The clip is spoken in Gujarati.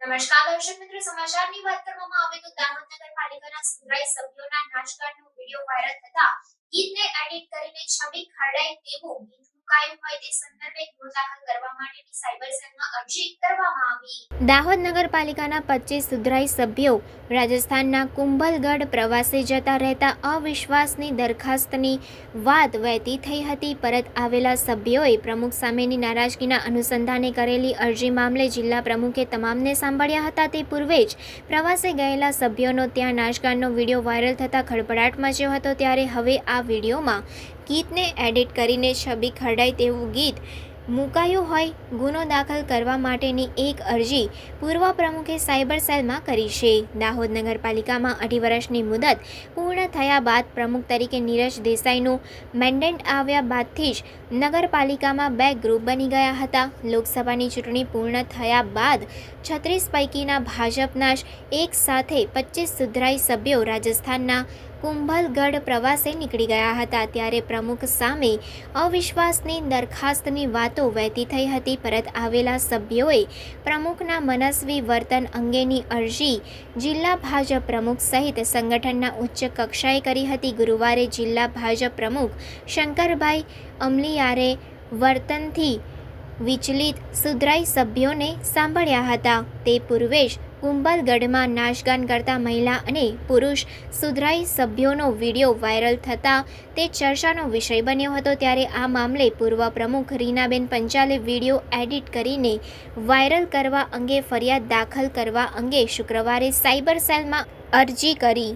નમસ્કાર દર્શક મિત્રો, સમાચારની વાત કરવામાં આવે તો દાહોદ નગરપાલિકાના સુધરાઈ સભ્યોના નાચગાનનો વીડિયો વાયરલ થતા ગીતને એડિટ કરીને છબી ખરડાય તેવું દાહોદ નગરપાલિકાના પચીસ સુધરાઈ સભ્યો રાજસ્થાનના કુંભલગઢ પ્રવાસે જતા રહેતા અવિશ્વાસની દરખાસ્તની વાત વહેતી થઈ હતી. પરત આવેલા સભ્યોએ પ્રમુખ સામેની નારાજગીના અનુસંધાને કરેલી અરજી મામલે જિલ્લા પ્રમુખે તમામને સાંભળ્યા હતા તે પૂર્વે જ પ્રવાસે ગયેલા સભ્યોનો ત્યાં નાશગાનનો વીડિયો વાયરલ થતાં ખળભળાટ મચ્યો હતો. ત્યારે હવે આ વિડીયોમાં ગીતને એડિટ કરીને છબી ખરડાય તેવું ગીત મુકાયું હોય, ગુનો દાખલ કરવા માટેની એક અરજી પૂર્વ પ્રમુખે સાયબર સેલમાં કરી છે. દાહોદ નગરપાલિકામાં અઢી વર્ષની મુદત પૂર્ણ થયા બાદ પ્રમુખ તરીકે નીરજ દેસાઈનું મેન્ડેટ આવ્યા બાદથી જ નગરપાલિકામાં બે ગ્રુપ બની ગયા હતા. લોકસભાની ચૂંટણી પૂર્ણ થયા બાદ છત્રીસ પૈકીના ભાજપના જ એક સાથે પચીસ સુધરાઈ સભ્યો રાજસ્થાનના કુંભલગઢ પ્રવાસે નીકળી ગયા હતા ત્યારે પ્રમુખ સામે અવિશ્વાસની દરખાસ્તની વાતો વહેતી થઈ હતી. પરત આવેલા સભ્યોએ પ્રમુખના મનસ્વી વર્તન અંગેની અરજી જિલ્લા ભાજપ પ્રમુખ સહિત સંગઠનના ઉચ્ચ કક્ષાએ કરી હતી. ગુરુવારે જિલ્લા ભાજપ પ્રમુખ શંકરભાઈ અમલિયારે વર્તનથી વિચલિત સુધરાઈ સભ્યોને સાંભળ્યા હતા. તે પૂર્વે જ કુંભલગઢમાં નાશગાન કરતા મહિલા અને પુરુષ સુધરાઈ સભ્યોનો વીડિયો વાયરલ થતાં તે ચર્ચાનો વિષય બન્યો હતો ત્યારે આ મામલે પૂર્વ પ્રમુખ રીનાબેન પંચાલે વીડિયો એડિટ કરીને વાયરલ કરવા અંગે ફરિયાદ દાખલ કરવા અંગે શુક્રવારે સાયબર સેલમાં અરજી કરી.